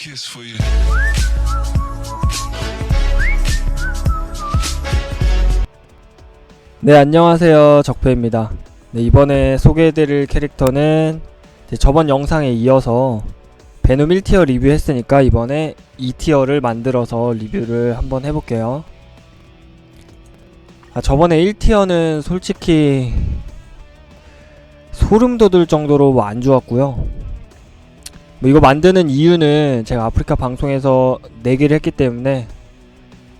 kiss for you. 네, 안녕하세요. 적폐입니다. 네, 이번에 소개해드릴 캐릭터는 저번 영상에 이어서 베놈 1티어 리뷰했으니까 이번에 2티어를 만들어서 리뷰를 한번 해볼게요. 아, 저번에 1티어는 솔직히 소름 돋을 정도로 뭐안 좋았고요. 뭐 이거 만드는 이유는 제가 아프리카 방송에서 내기를 했기 때문에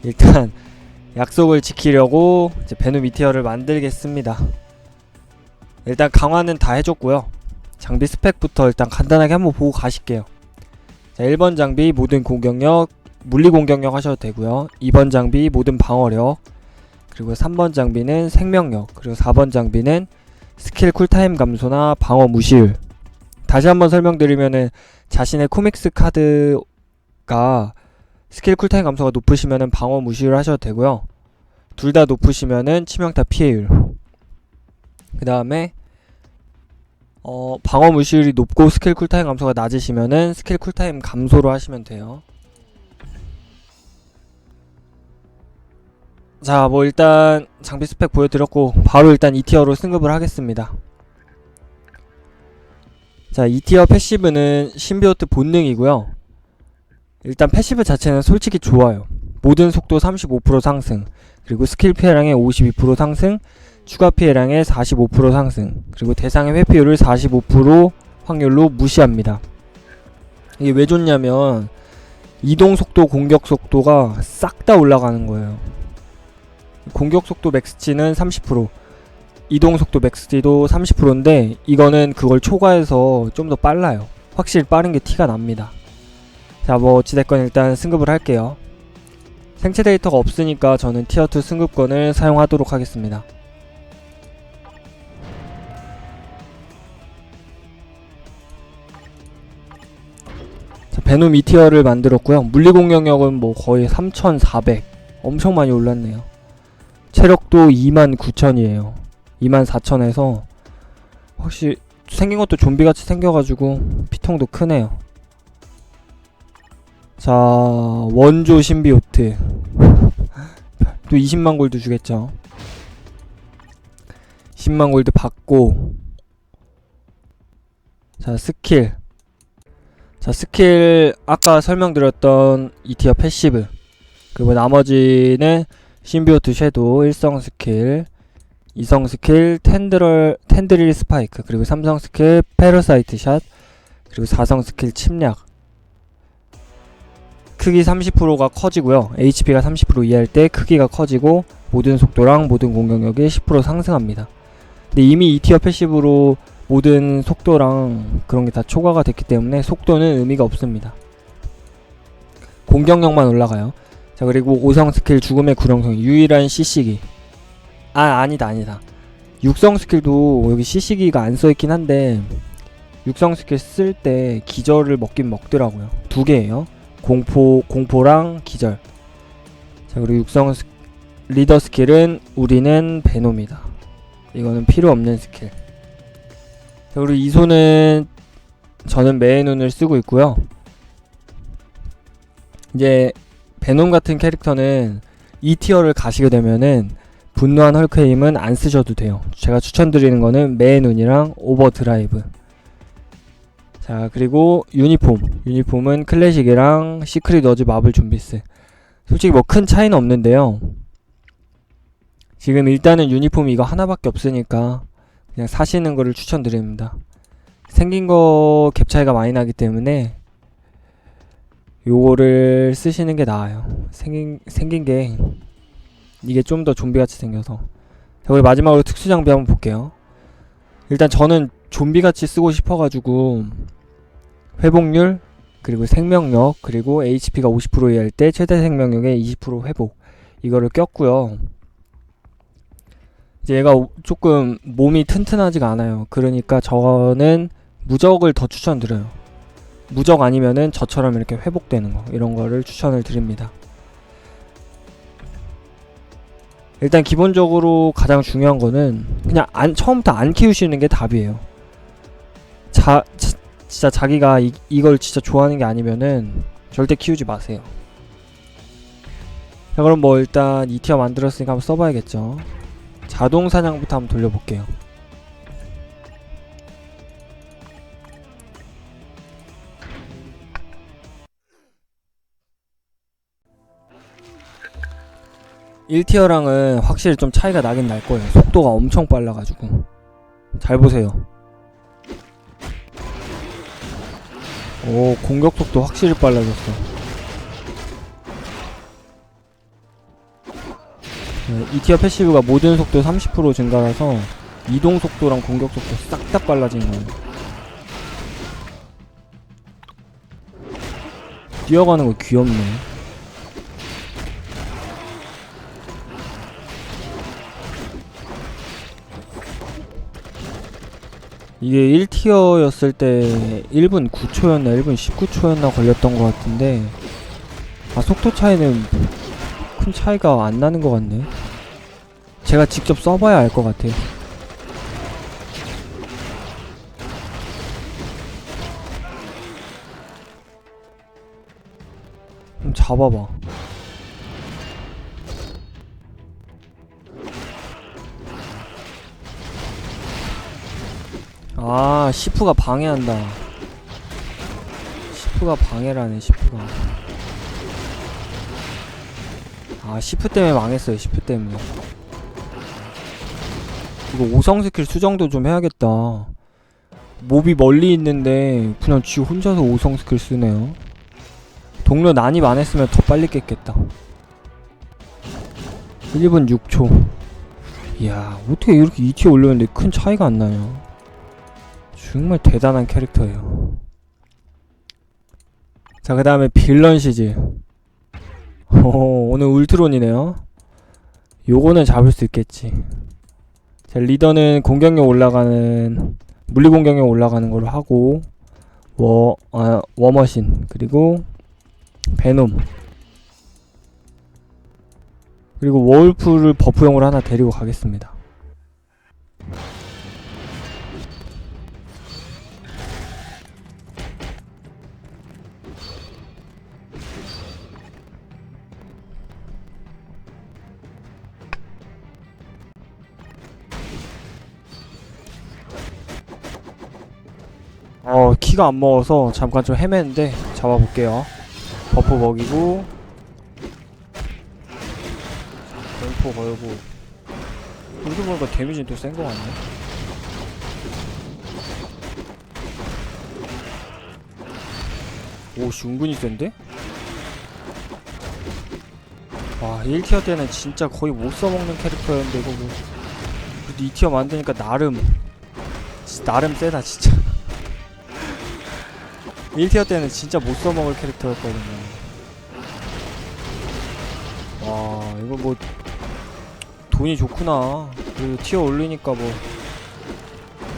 일단 약속을 지키려고 이제 베누 미티어를 만들겠습니다. 일단 강화는 다 해줬고요. 장비 스펙부터 일단 간단하게 한번 보고 가실게요. 자, 1번 장비 모든 공격력, 물리 공격력 하셔도 되고요. 2번 장비 모든 방어력, 그리고 3번 장비는 생명력, 그리고 4번 장비는 스킬 쿨타임 감소나 방어 무시율. 다시 한번 설명드리면은 자신의 코믹스 카드가 스킬 쿨타임 감소가 높으시면은 방어 무시를 하셔도 되고요. 둘 다 높으시면은 치명타 피해율. 그 다음에 어, 방어 무시율이 높고 스킬 쿨타임 감소가 낮으시면은 스킬 쿨타임 감소로 하시면 돼요. 자, 뭐 일단 장비 스펙 보여드렸고 바로 일단 2티어로 승급을 하겠습니다. 자, 2티어 패시브는 신비오트 본능이고요. 일단 패시브 자체는 솔직히 좋아요. 모든 속도 35% 상승, 그리고 스킬 피해량의 52% 상승, 추가 피해량의 45% 상승, 그리고 대상의 회피율을 45% 확률로 무시합니다. 이게 왜 좋냐면 이동 속도, 공격 속도가 싹 다 올라가는 거예요. 공격 속도 맥스치는 30%, 이동 속도 맥스치도 30%인데 이거는 그걸 초과해서 좀 더 빨라요. 확실히 빠른 게 티가 납니다. 자, 뭐 어찌됐건 일단 승급을 할게요. 생체 데이터가 없으니까 저는 티어2 승급권을 사용하도록 하겠습니다. 자, 베놈 2티어를 만들었고요. 물리 공격력은 뭐 거의 3400. 엄청 많이 올랐네요. 체력도 29000이에요. 24000에서 확실히 생긴 것도 좀비같이 생겨가지고 피통도 크네요. 자 원조 신비오트. 또 20만 골드 주겠죠. 10만 골드 받고. 자 스킬. 자 스킬 아까 설명드렸던 2티어 패시브. 그리고 나머지는 신비오트 섀도우 1성 스킬 2성 스킬 텐드럴 텐드릴 스파이크 그리고 3성 스킬 페러사이트 샷 그리고 4성 스킬 침략 크기 30%가 커지고요. HP가 30% 이하일 때 크기가 커지고 모든 속도랑 모든 공격력이 10% 상승합니다. 근데 이미 2티어 패시브로 모든 속도랑 그런 게 다 초과가 됐기 때문에 속도는 의미가 없습니다. 공격력만 올라가요. 자 그리고 5성 스킬 죽음의 구령성 유일한 CC기 아 아니다 아니다 6성 스킬도 여기 CC기가 안 써있긴 한데 6성 스킬 쓸 때 기절을 먹긴 먹더라고요 두 개예요 공포 공포랑 기절. 자 그리고 육성 스, 리더 스킬은 우리는 베놈이다. 이거는 필요 없는 스킬. 자 그리고 이 손은 저는 매의 눈을 쓰고 있고요. 이제 베놈 같은 캐릭터는 2티어를 가시게 되면은 분노한 헐크에임은 안 쓰셔도 돼요. 제가 추천드리는 거는 매의 눈이랑 오버드라이브. 자 그리고 유니폼. 유니폼은 클래식이랑 시크릿 어즈 마블 좀비스. 솔직히 뭐 큰 차이는 없는데요. 지금 일단은 유니폼 이거 하나밖에 없으니까 그냥 사시는 거를 추천드립니다. 생긴 거 갭 차이가 많이 나기 때문에 요거를 쓰시는 게 나아요. 생긴 생긴 게 이게 좀 더 좀비같이 생겨서 자 우리 마지막으로 특수 장비 한번 볼게요 일단 저는 좀비같이 쓰고 싶어가지고 회복률 그리고 생명력 그리고 HP가 50% 이하일 때 최대 생명력의 20% 회복 이거를 꼈고요. 이제 얘가 오- 조금 몸이 튼튼하지가 않아요. 그러니까 저는 무적을 더 추천드려요. 무적 아니면은 저처럼 이렇게 회복되는 거 이런 거를 추천을 드립니다. 일단 기본적으로 가장 중요한 거는 그냥 안 처음부터 안 키우시는 게 답이에요. 자, 자 진짜 자기가 이, 이걸 진짜 좋아하는 게 아니면은 절대 키우지 마세요. 자 그럼 뭐 일단 2티어 만들었으니까 한번 써봐야겠죠. 자동 사냥부터 한번 돌려볼게요. 일티어랑은 확실히 좀 차이가 나긴 날 거예요. 속도가 엄청 빨라가지고. 잘 보세요. 오, 공격 속도 확실히 빨라졌어. 네, 2티어 패시브가 모든 속도 30% 증가라서 이동 속도랑 공격 속도 싹 다 빨라진 거예요. 뛰어가는 거 귀엽네. 이게 1티어였을 때 1분 9초였나 1분 19초였나 걸렸던 것 같은데 아 속도 차이는 큰 차이가 안 나는 것 같네. 제가 직접 써봐야 알 것 같아요. 좀 잡아봐 아 시프가 방해한다. 시프가 방해라네 시프가. 아 시프 때문에 망했어요 시프 때문에. 이거 5성 스킬 수정도 좀 해야겠다. 몹이 멀리 있는데 그냥 쥐 혼자서 5성 스킬 쓰네요. 동료 난입 안 했으면 더 빨리 깼겠다. 1분 6초. 이야 어떻게 이렇게 2티어 올렸는데 큰 차이가 안 나냐 정말 대단한 캐릭터예요. 자, 그 다음에 빌런 시즈. 오, 오늘 울트론이네요. 요거는 잡을 수 있겠지. 자, 리더는 공격력 올라가는, 물리 공격력 올라가는 걸로 하고, 워, 아, 워머신, 그리고, 베놈. 그리고 워울프를 버프용으로 하나 데리고 가겠습니다. 어 키가 안 먹어서 잠깐 좀 헤맸는데 잡아볼게요. 버프 먹이고. 램포 걸고. 이렇게 보니까 데미지는 또 센 거 같네. 오씨 은근히 센데? 와 1티어 때는 진짜 거의 못 써먹는 캐릭터였는데 이거 뭐. 그래도 2티어 만드니까 나름 나름 세다 진짜 1티어 때는 진짜 못 써먹을 캐릭터였거든요. 와, 이거 뭐, 돈이 좋구나. 그 티어 올리니까 뭐,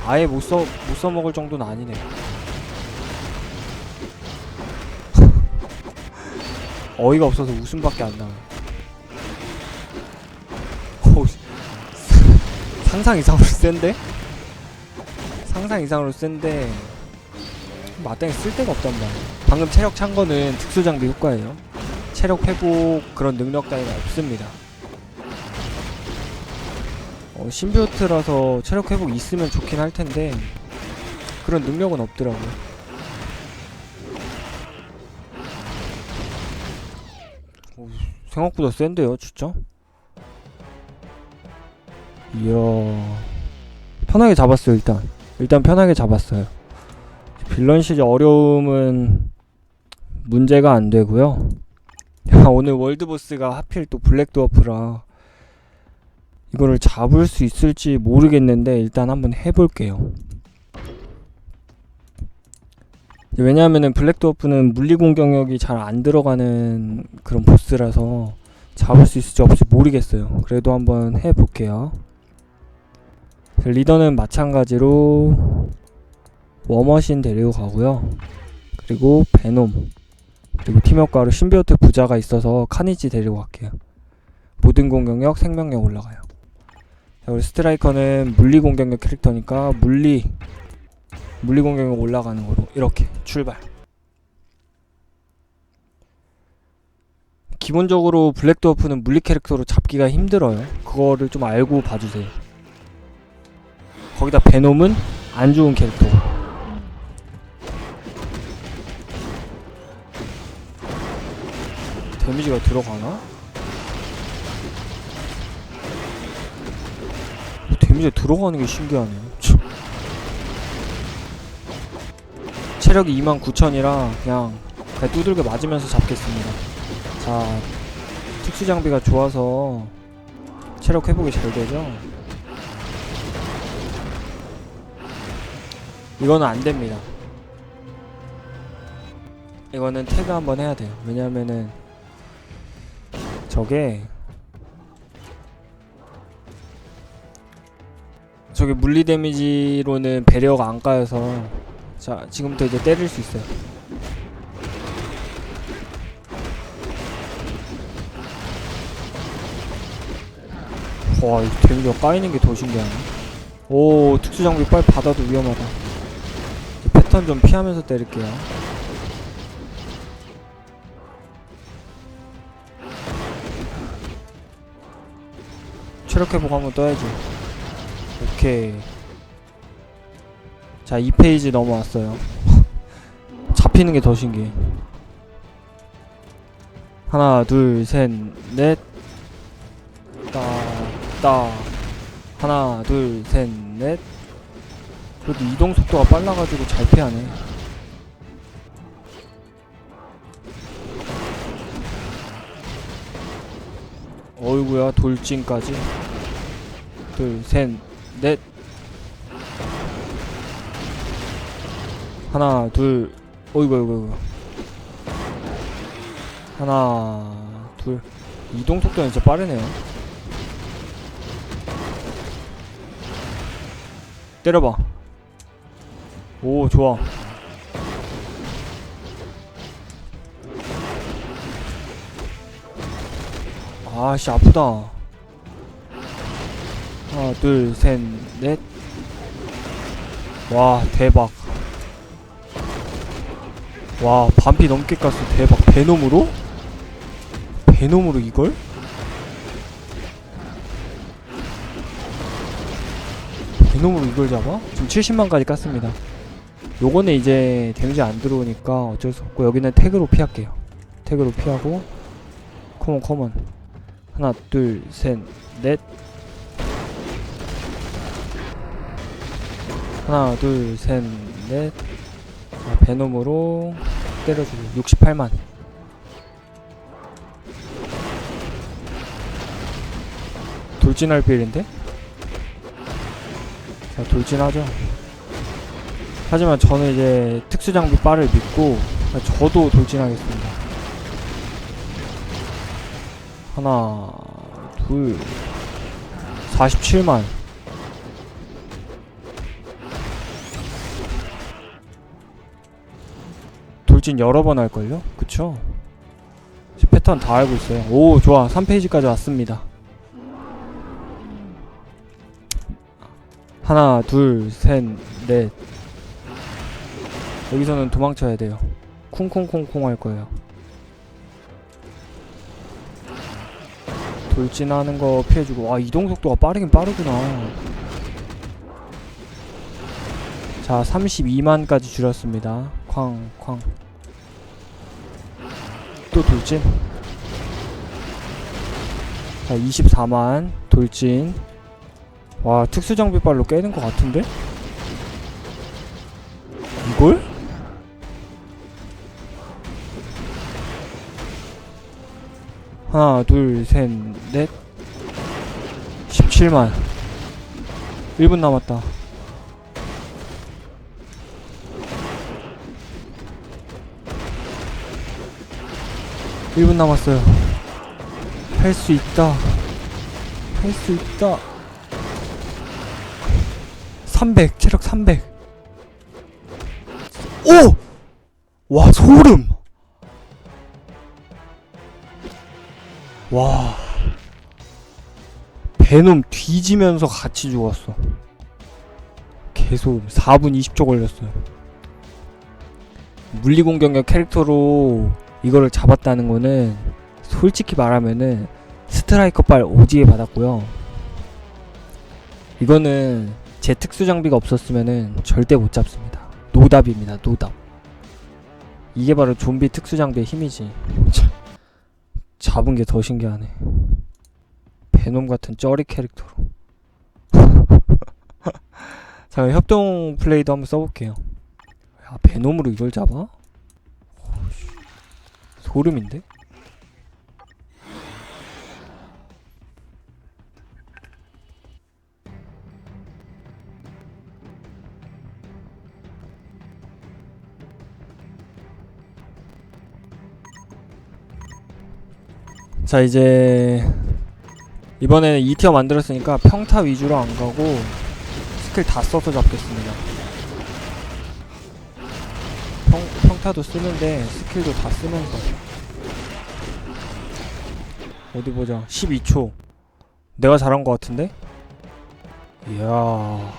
아예 못 써, 못 써먹을 정도는 아니네. 어이가 없어서 웃음밖에 안 나와. 상상 이상으로 센데? 상상 이상으로 센데, 마땅히 쓸 데가 없단 말이야. 방금 체력 찬 거는 특수 장비 효과예요. 체력 회복 그런 능력 따위가 없습니다. 어, 신비오트라서 체력 회복 있으면 좋긴 할 텐데 그런 능력은 없더라고요. 오, 생각보다 센데요, 진짜? 이야. 편하게 잡았어요, 일단. 일단 편하게 잡았어요. 빌런 시즈 어려움은 문제가 안 되고요. 야, 오늘 월드 보스가 하필 또 블랙 드워프라 이거를 잡을 수 있을지 모르겠는데 일단 한번 해볼게요. 이제 왜냐하면은 블랙 드워프는 물리 공격력이 잘 안 들어가는 그런 보스라서 잡을 수 있을지 없을지 모르겠어요. 그래도 한번 해볼게요. 리더는 마찬가지로 워머신 데리고 가고요. 그리고 베놈 그리고 팀 효과로 신비오트 부자가 있어서 카니지 데리고 갈게요. 모든 공격력, 생명력 올라가요. 자, 우리 스트라이커는 물리 공격력 캐릭터니까 물리 물리 공격력 올라가는 거로 이렇게 출발. 기본적으로 블랙 드워프는 물리 캐릭터로 잡기가 힘들어요. 그거를 좀 알고 봐주세요. 거기다 베놈은 안 좋은 캐릭터. 데미지가 들어가나? 어, 데미지가 들어가는 게 신기하네요. 참. 체력이 29,000이라 그냥, 그냥 두들겨 맞으면서 잡겠습니다. 자, 특수 장비가 좋아서 체력 회복이 잘 되죠? 이거는 안 됩니다. 이거는 태그 한번 해야 돼요. 왜냐면은 저게 저게 물리 데미지로는 배리어가 안 까여서 자 지금부터 이제 때릴 수 있어요. 와, 이 데미지가 까이는 게 더 신기하네. 오, 특수 장비 빨리 받아도 위험하다. 이 패턴 좀 피하면서 때릴게요. 체력 회복 한번 떠야지. 오케이. 자, 2페이지 넘어왔어요. 잡히는 게 더 신기해. 하나, 둘, 셋, 넷. 따, 따. 하나, 둘, 셋, 넷. 그래도 이동 속도가 빨라가지고 잘 피하네. 어이구야, 돌진까지. 둘, 셋, 넷. 하나, 둘, 어이구, 어이구, 어이구. 하나, 둘. 이동 속도는 진짜 빠르네요. 때려봐. 오, 좋아. 아씨, 아프다. 하나, 둘, 셋, 넷. 와, 대박. 와, 반피 넘게 깠어. 대박. 베놈으로? 베놈으로 이걸? 베놈으로 이걸 잡아? 지금 70만까지 깠습니다. 요거는 이제 데미지 안 들어오니까 어쩔 수 없고 여기는 태그로 피할게요. 태그로 피하고 커먼 커먼 하나 둘 셋 넷 하나 둘셋 넷. 자, 베놈으로 때려주고 68만. 돌진할 빌인데? 자 돌진하죠. 하지만 저는 이제 특수장비 빠를 믿고 저도 돌진하겠습니다. 하나 둘 47만 돌진 여러 번 할걸요? 그쵸? 패턴 다 알고 있어요. 오 좋아. 3페이지까지 왔습니다. 하나 둘셋넷. 여기서는 도망쳐야 돼요. 쿵쿵쿵쿵 할 거예요. 돌진하는 거 피해주고. 와 이동 속도가 빠르긴 빠르구나. 자 32만까지 줄였습니다. 쾅쾅 또 돌진. 자 24만 돌진. 와 특수장비빨로 깨는 것 같은데? 이걸? 하나 둘셋넷. 17만. 1분 남았다 일분 남았어요. 할 수 있다. 할 수 있다. 300 체력 300 오! 와 소름! 와. 베놈 뒤지면서 같이 죽었어. 개소름. 4분 20초 걸렸어요. 물리공격력 캐릭터로 이거를 잡았다는 거는 솔직히 말하면은 스트라이커 빨 오지게 받았고요. 이거는 제 특수 장비가 없었으면은 절대 못 잡습니다. 노답입니다. 노답. 이게 바로 좀비 특수 장비의 힘이지. 참, 잡은 게 더 신기하네. 베놈 같은 쩌리 캐릭터로. 자, 협동 플레이도 한번 써볼게요. 야, 베놈으로 이걸 잡아? 소름인데? 자 이제 이번에는 2티어 만들었으니까 평타 위주로 안 가고 스킬 다 써서 잡겠습니다 평, 평타도 쓰는데 스킬도 다 쓰면서. 어디 보자. 12초. 내가 잘한 것 같은데? 이야.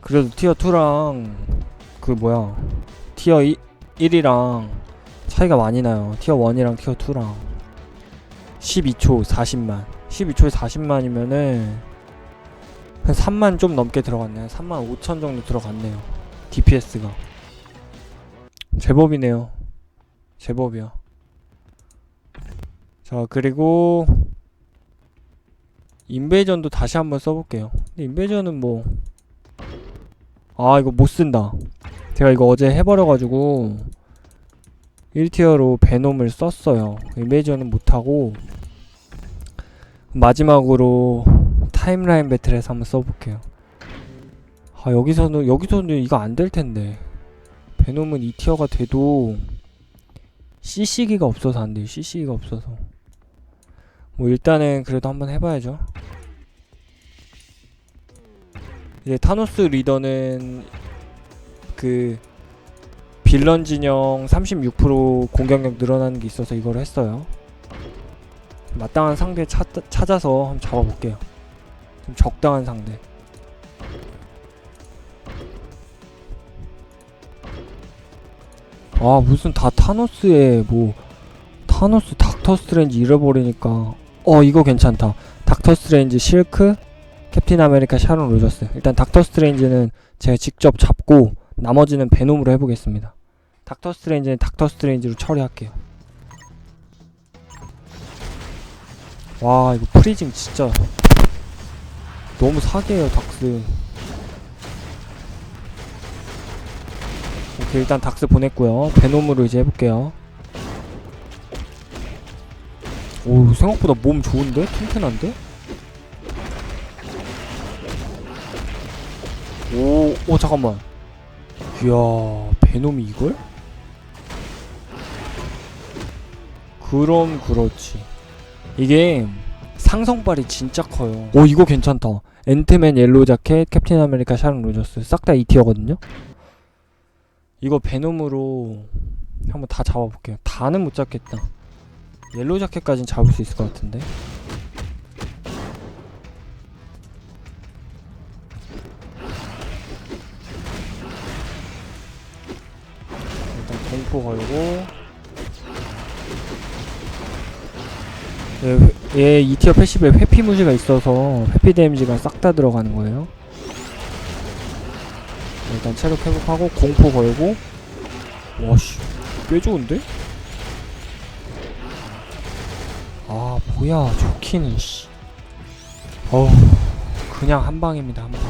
그래도 티어 2랑 그 뭐야. 티어 1, 1이랑 차이가 많이 나요. 티어 1이랑 티어 2랑. 12초 40만. 12초에 40만이면은 한 3만 좀 넘게 들어갔네요 3만 5천 정도 들어갔네요. DPS가 제법이네요. 제법이야 자 그리고 인베이전도 다시 한번 써볼게요. 근데 인베이전은 뭐 아 이거 못쓴다. 제가 이거 어제 해버려가지고 1티어로 베놈을 썼어요. 인베이전은 못하고 마지막으로 타임라인 배틀에서 한번 써볼게요. 아 여기서는 여기서는 이거 안 될 텐데 베놈은 2티어가 돼도 CC기가 없어서 안 돼요. CC기가 없어서. 뭐 일단은 그래도 한번 해봐야죠. 이제 타노스 리더는 그 빌런 진영 36% 공격력 늘어나는 게 있어서 이걸 했어요. 마땅한 상대 찾, 찾아서 한번 잡아볼게요. 좀 적당한 상대 아 무슨 다 타노스에 뭐 타노스 닥터 스트레인지 잃어버리니까. 어 이거 괜찮다. 닥터 스트레인지 실크 캡틴 아메리카 샤론 로저스. 일단 닥터 스트레인지는 제가 직접 잡고 나머지는 베놈으로 해보겠습니다. 닥터 스트레인지는 닥터 스트레인지로 처리할게요. 와 이거 프리징 진짜 너무 사기예요 닥스 오케이 일단 닥스 보냈고요. 베놈으로 이제 해볼게요. 오 생각보다 몸 좋은데? 튼튼한데? 오, 오 잠깐만. 이야 베놈이 이걸? 그럼 그렇지. 이게 상성발이 진짜 커요. 오 이거 괜찮다. 앤트맨 옐로우 자켓 캡틴 아메리카 샤론 로저스. 싹 다 2티어거든요 이거 베놈으로 한번 다 잡아볼게요. 다는 못 잡겠다. 옐로우 자켓까진 잡을 수 있을 것 같은데. 일단 공포 걸고. 얘, 회- 얘 2티어 패시브에 회피 무지가 있어서 회피 데미지가 싹 다 들어가는 거예요 일단 체력 회복하고 공포 걸고. 와씨 꽤 좋은데? 아 뭐야 좋기는 씨. 어우 그냥 한 방입니다 한방.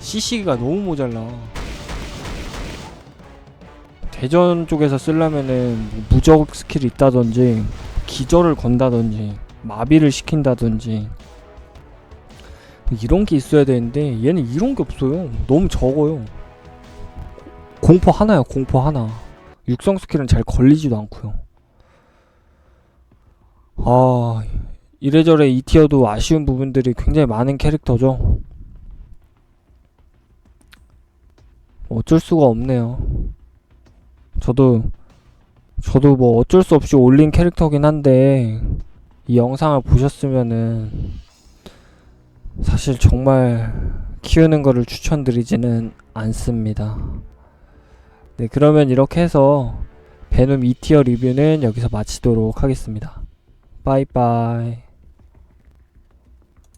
CC가 너무 모자라. 대전 쪽에서 쓰려면은 뭐 무적 스킬이 있다든지 기절을 건다든지 마비를 시킨다든지 뭐 이런 게 있어야 되는데 얘는 이런 게 없어요. 너무 적어요. 공포 하나야 공포 하나. 육성 스킬은 잘 걸리지도 않고요. 아 이래저래 이 티어도 아쉬운 부분들이 굉장히 많은 캐릭터죠. 어쩔 수가 없네요. 저도 저도 뭐 어쩔 수 없이 올린 캐릭터긴 한데 이 영상을 보셨으면은 사실 정말 키우는 거를 추천드리지는 않습니다. 네, 그러면 이렇게 해서 베놈 2티어 리뷰는 여기서 마치도록 하겠습니다. 빠이빠이.